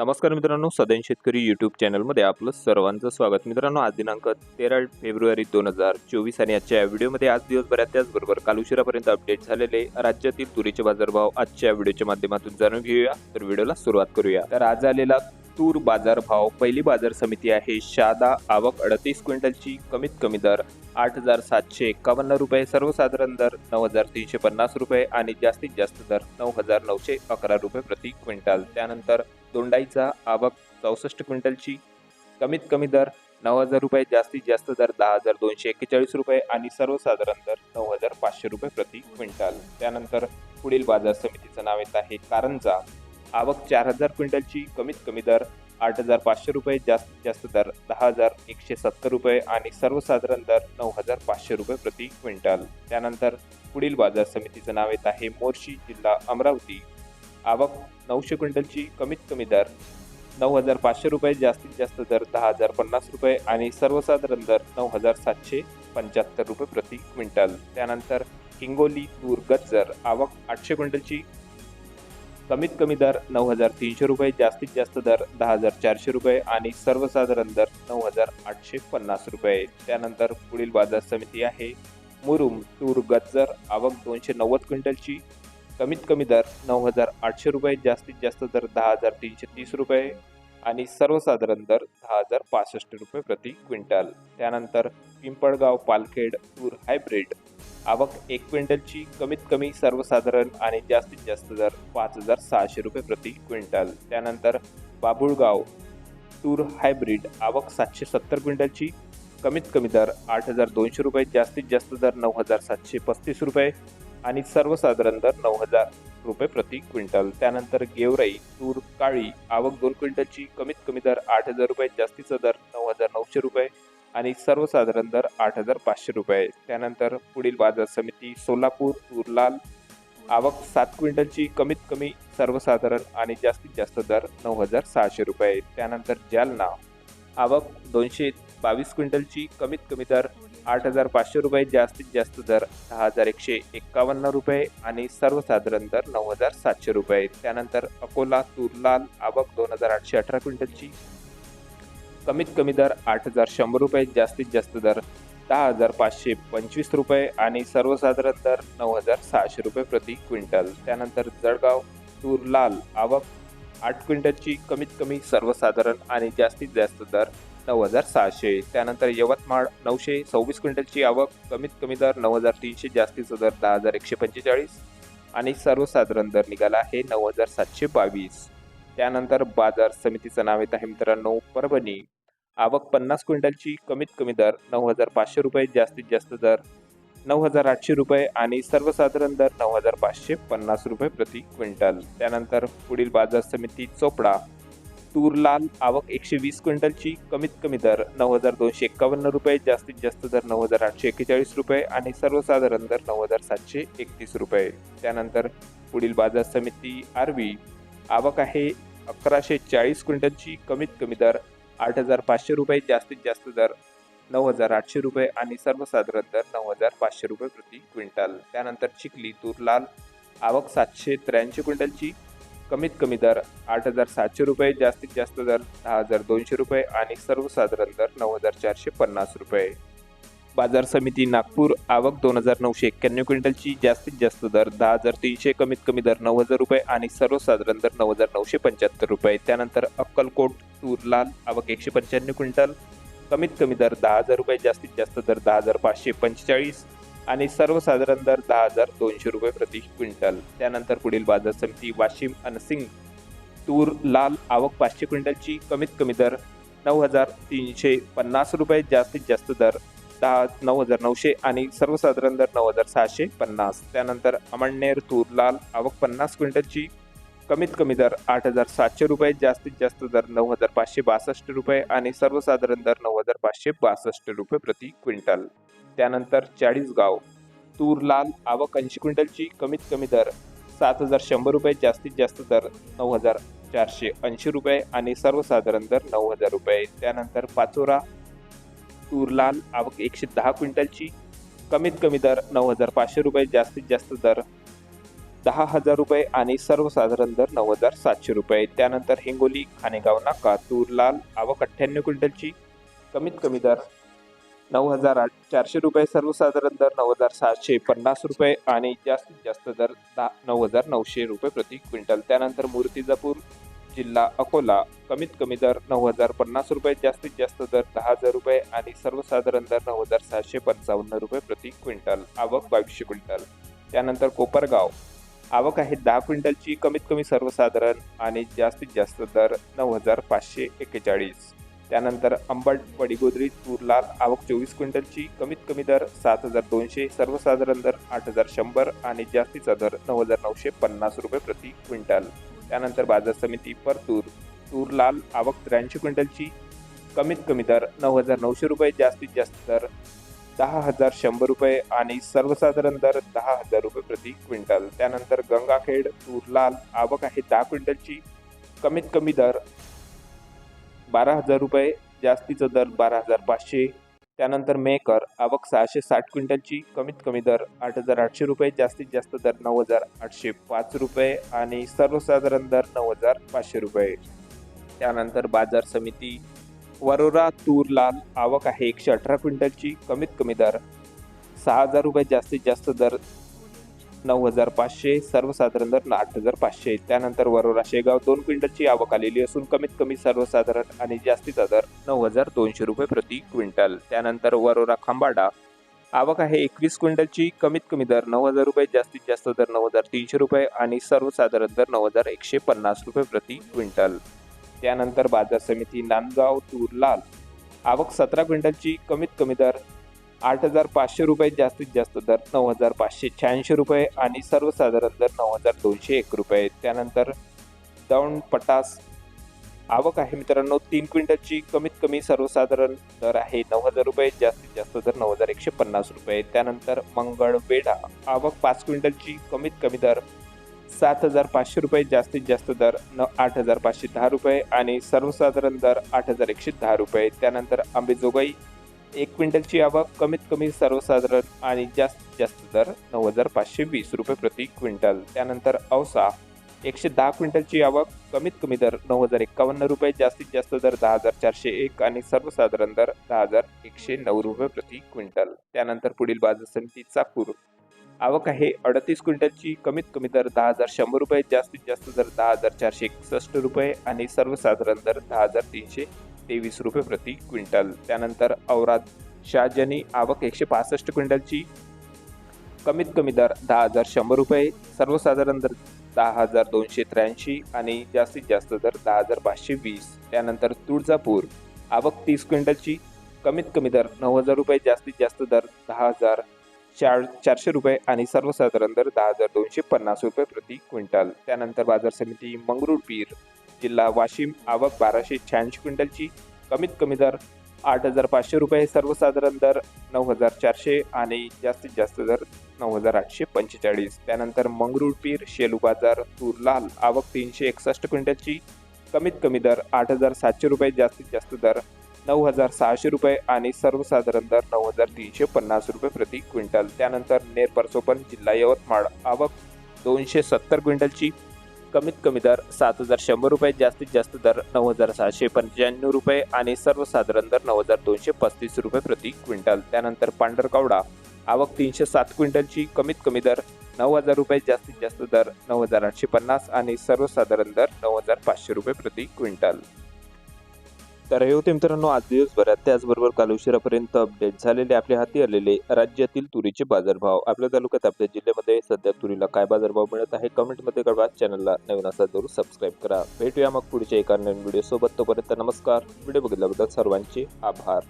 नमस्कार मित्रांनो सदैन शेतकरी यूट्यूब चॅनलमध्ये आपलं सर्वांचं स्वागत. मित्रांनो आज दिनांक तेरा फेब्रुवारी दोन हजार चोवीस आणि आजच्या व्हिडिओमध्ये आज दिवसभरात त्याचबरोबर काल उशिरापर्यंत अपडेट झालेले राज्यातील तुरीचे बाजारभाव आजच्या व्हिडिओच्या माध्यमातून जाणून घेऊया. तर व्हिडिओला सुरुवात करूया. तर आज आलेला तूर बाजारभाव पहिली बाजार समिती आहे शादा. आवक अडतीस क्विंटलची कमीत कमी दर आठ हजार सातशे एकावन्न रुपये सर्वसाधारण दर नऊ हजार तीनशे पन्नास रुपये आणि जास्तीत जास्त दर नऊ हजार नऊशे अकरा रुपये प्रति क्विंटल. त्यानंतर दोंडाईचा आवक चौसष्ट क्विंटलची. कमीत कमी दर नऊ हजार रुपये जास्तीत जास्त दर दहा हजार दोनशे एक्केचाळीस रुपये आणि सर्वसाधारण दर नऊ हजार पाचशे रुपये प्रति क्विंटल. त्यानंतर पुढील बाजार समितीचं नाव येत आहे कारंजा. आवक चार हजार क्विंटलची कमीत कमी दर आठ हजार पाचशे रुपये जास्तीत जास्त दर दहा हजार एकशे सत्तर रुपये आणि सर्वसाधारण दर नऊ हजार पाचशे रुपये प्रति क्विंटल. त्यानंतर पुढील बाजार समितीचं नाव येत आहे मोर्शी जिल्हा अमरावती. आवक नऊशे क्विंटलची कमीत कमी दर नऊ हजार पाचशे रुपये जास्तीत जास्त दर दहा हजार पन्नास रुपये आणि सर्वसाधारण दर नऊ हजार सातशे पंच्याहत्तर रुपये प्रति क्विंटल. त्यानंतर हिंगोली तूर गज्जर आवक आठशे क्विंटलची कमीत कमी दर नऊ हजार तीनशे रुपये जास्तीत जास्त दर दहा हजार चारशे रुपये आणि सर्वसाधारण दर नऊ हजार आठशे पन्नास रुपये. त्यानंतर पुढील बाजार समिती आहे मुरुम तूर गज्जर आवक दोनशे नव्वद क्विंटलची कमीत कमी दर नऊ हजार आठशे रुपये जास्तीत जास्त दर दहा हजार तीनशे तीस रुपये आणि सर्वसाधारण दर दहा हजार पासष्ट रुपये प्रति क्विंटल. त्यानंतर पिंपळगाव पालखेड तूर हायब्रिड. आवक एक क्विंटलची कमीत कमी सर्वसाधारण आणि जास्तीत जास्त दर पाच हजार सहाशे रुपये प्रति क्विंटल. त्यानंतर बाभुळगाव टूर हायब्रिड. आवक सातशे सत्तर क्विंटलची कमीत कमी दर आठ हजार दोनशे रुपये जास्तीत जास्त दर नऊ हजार सातशे पस्तीस रुपये आणि सर्वसाधारण दर नऊ हजार रुपये प्रति क्विंटल. त्यानंतर गेवराई तूर काळी आवक दोन क्विंटलची कमीत कमी दर आठ हजार रुपये जास्तीचा दर नऊ हजार नऊशे रुपये आणि सर्वसाधारण दर आठ हजार पाचशे रुपये. त्यानंतर पुढील बाजार समिती सोलापूर तूर लाल आवक सात क्विंटलची कमीत कमी सर्वसाधारण आणि जास्तीत जास्त दर नऊ हजार सहाशे रुपये. त्यानंतर जालना आवक दोनशे बावीस क्विंटलची कमीत कमी दर आठ हजार पाचशे रुपये जास्तीत जास्त दर दहा हजार एकशे एक्कावन्न रुपये आणि सर्वसाधारण दर नऊ हजार सातशे रुपये. त्यानंतर अकोला तूर लाल आवक दोन हजार आठशे अठरा क्विंटलची कमीत कमी दर आठ हजार शंभर रुपये जास्तीत जास्त दर दहा हजार पाचशे पंचवीस रुपये आणि सर्वसाधारण दर नऊ हजार सहाशे रुपये प्रति क्विंटल. त्यानंतर जळगाव तूर लाल आवक आठ क्विंटलची कमीत कमी सर्वसाधारण आणि जास्तीत जास्त दर नऊ हजार सहाशे. त्यानंतर यवतमाळ नऊशे सव्वीस क्विंटलची आवक कमीत कमी दर नऊ हजार तीनशे जास्तीचा दर दहा हजार एकशे पंचेचाळीस आणि सर्वसाधारण दर निघाला आहे नऊ हजार सातशे बावीस. त्यानंतर बाजार समितीचं नाव येत आहे मित्रांनो परभणी. आवक पन्नास क्विंटलची कमीत कमी दर नऊ हजार पाचशे रुपये जास्तीत जास्त दर नऊ हजार आठशे रुपये आणि सर्वसाधारण दर नऊ हजार पाचशे पन्नास रुपये प्रति क्विंटल. त्यानंतर पुढील बाजार समिती चोपडा. तूर लाल आवक एकशे वीस क्विंटलची कमीत कमी दर नऊ हजार दोनशे एक्कावन्न रुपये जास्तीत जास्त दर नऊ हजार आठशे एक्केचाळीस रुपये आणि सर्वसाधारण दर नऊ हजार सातशे एकतीस रुपये. त्यानंतर पुढील बाजार समिती आरवी. आवक आहे अकराशे चाळीस क्विंटलची कमीत कमी दर आठ हजार पाचशे रुपये जास्तीत जास्त दर नऊ हजार आठशे रुपये आणि सर्वसाधारण दर नऊ हजार पाचशे रुपये प्रति क्विंटल. त्यानंतर चिखली तूर लाल आवक सातशे त्र्याऐंशी क्विंटलची कमीत कमी दर आठ हजार सातशे रुपये जास्तीत जास्त दर दहा हजार दोनशे रुपये आणि सर्वसाधारण दर नऊ हजार चारशे पन्नास रुपये. बाजार समिती नागपूर आवक दोन हजार नऊशे एक्क्याण्णव क्विंटलची जास्तीत जास्त दर दहा हजार तीनशे कमीत कमी दर नऊ हजार रुपये आणि सर्वसाधारण दर नऊ हजार नऊशे पंच्याहत्तर रुपये. त्यानंतर अक्कलकोट तूर लाल आवक एकशे पंच्याण्णव क्विंटल कमीत कमी दर दहा हजार रुपये जास्तीत जास्त दर दहा हजार पाचशे पंचेचाळीस आणि सर्वसाधारण दर दहा हजार दोनशे रुपये प्रति क्विंटल. त्यानंतर पुढील बाजार समिती वाशिम अनसिंग तूर लाल आवक पाचशे क्विंटलची कमीत कमी दर नऊ हजार तीनशे पन्नास रुपये जास्तीत जास्त दर दहा नऊ हजार नऊशे आणि सर्वसाधारण दर नऊ हजार सहाशे पन्नास. त्यानंतर अमळनेर तूर लाल आवक पन्नास क्विंटलची कमीत कमी दर आठ हजार सातशे रुपये जास्तीत जास्त दर नऊ हजार पाचशे बासष्ट रुपये आणि सर्वसाधारण दर नऊ हजार पाचशे बासष्ट रुपये प्रति क्विंटल. त्यानंतर चाळीसगाव तूर लाल आवक ऐंशी क्विंटलची कमीत कमी दर सात हजार शंभर रुपये जास्तीत जास्त दर नऊ हजार चारशे ऐंशी रुपये आणि सर्वसाधारण दर नऊ हजार रुपये. त्यानंतर पाचोरा तूर लाल आवक एकशे दहा क्विंटलची कमीत कमी दर नऊ हजार पाचशे रुपये जास्तीत जास्त दर दहा हजार रुपये आणि सर्वसाधारण दर नऊ हजार सातशे रुपये. त्यानंतर हिंगोली खानेगाव नाका तूर लाल आवक अठ्ठ्याण्णव क्विंटलची कमीत कमी दर नऊ हजार आठ चारशे रुपये सर्वसाधारण दर नऊ हजार सहाशे पन्नास रुपये आणि जास्तीत जास्त दर दहा नऊ हजार नऊशे रुपये प्रति क्विंटल. त्यानंतर मूर्तिजापूर जिल्हा अकोला कमीत कमी दर नऊ हजार पन्नास रुपये जास्तीत जास्त दर दहा हजार रुपये आणि सर्वसाधारण दर नऊ हजार सहाशे पंचावन्न रुपये प्रति क्विंटल. आवक बावीसशे क्विंटल. त्यानंतर कोपरगाव. आवक आहे दहा क्विंटलची कमीत कमी सर्वसाधारण आणि जास्तीत जास्त दर नऊ हजार पाचशे एक्केचाळीस. त्यानंतर अंबड वडिगोद्री तूर लाल आवक चोवीस क्विंटलची कमीत कमी दर सात हजार दोनशे सर्वसाधारण दर आठ हजार शंभर आणि जास्तीचा दर नऊ हजार नऊशे पन्नास रुपये प्रति क्विंटल. त्यानंतर बाजार समिती परतूर. तूर लाल आवक त्र्याऐंशी क्विंटलची कमीत कमी दर नऊ हजार नऊशे रुपये जास्तीत जास्त दर दहा हजार शंभर रुपये आणि सर्वसाधारण दर दहा हजार रुपये प्रति क्विंटल. त्यानंतर गंगाखेड तूर लाल आवक आहे दहा क्विंटलची कमीत कमी दर बारा हजार रुपये जास्तीचा दर बारा हजार पाचशे. त्यानंतर मेकर आवक सहाशे साठ क्विंटलची कमीत कमी दर आठ हजार आठशे रुपये जास्तीत जास्त दर नऊ हजार आठशे पाच रुपये आणि सर्वसाधारण दर नऊ हजार पाचशे रुपये. त्यानंतर बाजार समिती वरोरा तूर लाल आवक आहे एकशे अठरा क्विंटलची कमीत कमी दर सहा हजार रुपये जास्तीत जास्त दर नऊ हजार पाचशे सर्वसाधारण दर आठ हजार पाचशे. त्यानंतर वरोरा शेगाव दोन क्विंटलची आवक आलेली असून कमीत कमी सर्वसाधारण आणि जास्तीचा दर नऊ हजार दोनशे रुपये प्रति क्विंटल. त्यानंतर वरोरा खांबाडा आवक आहे एकवीस क्विंटलची कमीत कमी दर नऊ हजार रुपये जास्तीत जास्त दर नऊ हजार तीनशे रुपये आणि सर्वसाधारण दर नऊ हजार एकशे पन्नास रुपये प्रति क्विंटल. त्यानंतर बाजार समिती नांदगाव तूर लाल. आवक सतरा क्विंटलची कमीत कमी दर आठ हजार पाचशे रुपये जास्तीत जास्त दर नऊ हजार पाचशे शहाऐंशी रुपये आणि सर्वसाधारण दर नऊ हजार दोनशे एक रुपये. त्यानंतर दौंड पटास आवक आहे मित्रांनो. तीन क्विंटलची कमीत कमी सर्वसाधारण दर आहे नऊ हजार रुपये जास्तीत जास्त दर नऊ हजार एकशे पन्नास रुपये. त्यानंतर मंगळवेढा आवक पाच क्विंटलची कमीत कमी दर सात हजार पाचशे रुपये जास्तीत जास्त दर न आठ हजार पाचशे दहा रुपये आणि सर्वसाधारण दर आठ हजार एकशे दहा रुपये. त्यानंतर आंबेजोगाई एक क्विंटलची आवक कमीत कमी सर्वसाधारण आणि जास्तीत जास्त दर नऊ हजार पाचशे वीस रुपये प्रति क्विंटल. त्यानंतर औसा एकशे दहा क्विंटलची आवक कमीत कमी दर नऊ हजार एकावन्न रुपये जास्तीत जास्त दर दहा हजार चारशे एक आणि सर्वसाधारण दर दहा हजार एकशे नऊ रुपये प्रति क्विंटल. त्यानंतर पुढील बाजार समिती चाकूर. आवक आहे अडतीस क्विंटलची कमीत कमी दर दहा हजार शंभर रुपये जास्तीत जास्त दर दहा हजार चारशे एकसष्ट रुपये आणि सर्वसाधारण दर दहा हजार तीनशे तेवीस रुपये प्रति क्विंटल. त्यानंतर औराद शाहजनी आवक एकशे पासष्ट क्विंटलची. कमीत कमी दर दहा हजार शंभर रुपये सर्वसाधारण दर दहा हजार दोनशे त्र्याऐंशी आणि जास्तीत जास्त दर दहा हजार पाचशे वीस. त्यानंतर तुळजापूर आवक तीस क्विंटलची कमीत कमी दर नऊ हजार रुपये जास्तीत जास्त दर दहा हजार चार चारशे रुपये आणि सर्वसाधारण दर दहा हजार दोनशे पन्नास रुपये प्रति क्विंटल. त्यानंतर बाजार समिती मंगरूळ पीर जिल्हा वाशिम आवक बाराशे शहाऐंशी क्विंटलची. कमीत कमी दर आठ हजार पाचशे रुपये सर्वसाधारण दर नऊ हजार चारशे आणि जास्तीत जास्त दर नऊ हजार आठशे पंचेचाळीस. त्यानंतर मंगरुळपीर शेलू बाजार तूर लाल आवक तीनशे एकसष्ट क्विंटलची. कमीत कमी दर आठ हजार सातशे रुपये जास्तीत जास्त दर नऊ हजार सहाशे रुपये आणि सर्वसाधारण दर नऊ हजार तीनशे पन्नास रुपये प्रति क्विंटल. त्यानंतर नेर परसोपन जिल्हा यवतमाळ आवक दोनशे सत्तर क्विंटलची. कमीत कमी दर सात हजार शंभर रुपये जास्तीत जास्त दर नऊ हजार सहाशे पंच्याण्णव रुपये आणि सर्वसाधारण दर नऊ हजार दोनशे पस्तीस रुपये प्रति क्विंटल. त्यानंतर पांढरकावडा आवक तीनशे सात क्विंटलची कमीत कमी दर नऊ हजार रुपये जास्तीत जास्त दर नऊ हजार आठशे पन्नास आणि सर्वसाधारण दर नऊ हजार पाचशे रुपये प्रति क्विंटल. तर हे होते मित्रांनो आज दिवसभरात त्याचबरोबर काल उशिरापर्यंत अपडेट झालेले आपल्या हाती आलेले राज्यातील तुरीचे बाजारभाव. आपल्या तालुक्यात आपल्या जिल्ह्यामध्ये सध्या तुरीला काय बाजारभाव मिळत आहे कमेंटमध्ये कळवा. चॅनलला नवीन असा जरूर सबस्क्राईब करा. भेटूया मग पुढच्या एका नवीन व्हिडिओ सोबत. तोपर्यंत नमस्कार. व्हिडिओ बघितल्याबद्दल सर्वांचे आभार.